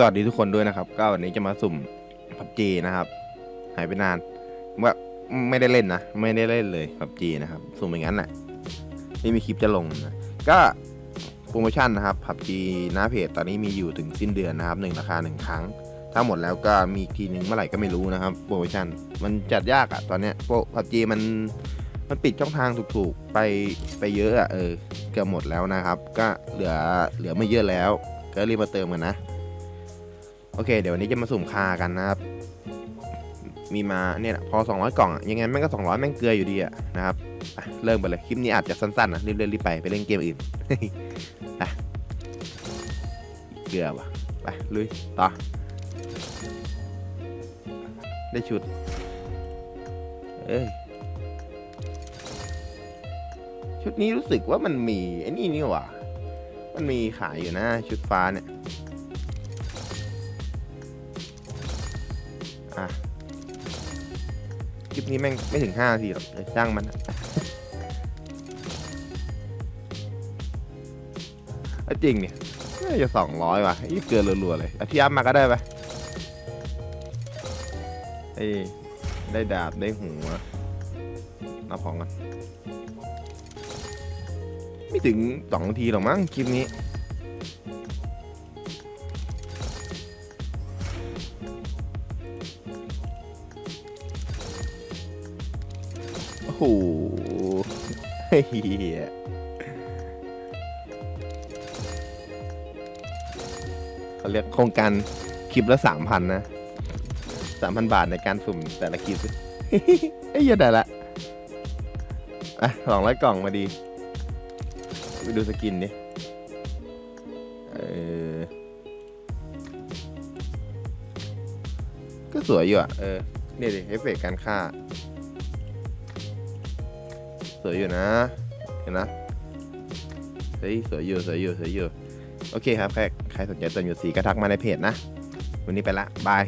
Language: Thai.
สวัสดีทุกคนด้วยนะครับ ก็วันนี้จะมาสุ่มพับจีนะครับ หายไปนานว่าไม่ได้เล่นนะ ไม่ได้เล่นเลยพับจีนะครับ สุ่มอย่างนั้นแหละนี่มีคลิปจะลงนะก็โปรโมชั่นนะครับพับจีหน้าเพจตอนนี้มีอยู่ถึงสิ้นเดือนนะครับหนึ่งราคาหนึ่งครั้ง ถ้าหมดแล้วก็มีทีหนึ่งเมื่อไหร่ก็ไม่รู้นะครับโปรโมชั่นมันจัดยากอะตอนเนี้ยพับจีมันมันปิดช่องทางถูกๆไปไปเยอะอะเออเกือบหมดแล้วนะครับ ก็เหลือเหลือไม่เยอะแล้ว ก็รีบมาเติมกันนะ โอเค เดี๋ยววันนี้จะมาสุ่มคากันนะครับ มีมาเนี่ยพอ 200 กล่องยังไงแม่งก็ 200 แม่งเกลืออยู่ดีอะนะครับเริ่มไปเลยคลิปนี้อาจจะสั้นๆนะรีบเล่นรีบไปไปเล่นเกมอื่นไปเกลือว่ะไปลุยต่อได้ชุด เอ้ยชุดนี้รู้สึกว่ามันมีไอ้นี่นี่หว่า มันมีขายอยู่นะ ชุดฟ้าเนี่ย อะคลิปนี้แม่งไม่ถึงห้านาทีหรอกเออช่างมันอะเอาจริงเนี่ยน่าจะสองร้อยว่ะยี่เกินรัวๆเลยอพี่อัพมาก็ได้ปะเอ้ได้ดาบได้หัวนับของกันไม่ถึงสองนาทีหรอกมั้งคลิปนี้ โอ้โหเฮียเขาเรียกโครงการคลิปละสามพันนะสามพันบาทในการสุ่มแต่ละคลิปเอ้ยเหี้ยได้ละอะสองร้อยกล่องมาดี ไปดูสกินดิเออก็สวยอยู่อะ เออ เนี่ยดิเอฟเฟกการฆ่า สวยอยู่นะ เห็นนะเฮ้ยสวยอยู่สวยอยู่สวยอยู่โอเคครับใครใครสนใจเติมหยดสีก็ทักมาในเพจนะ วันนี้ไปละบาย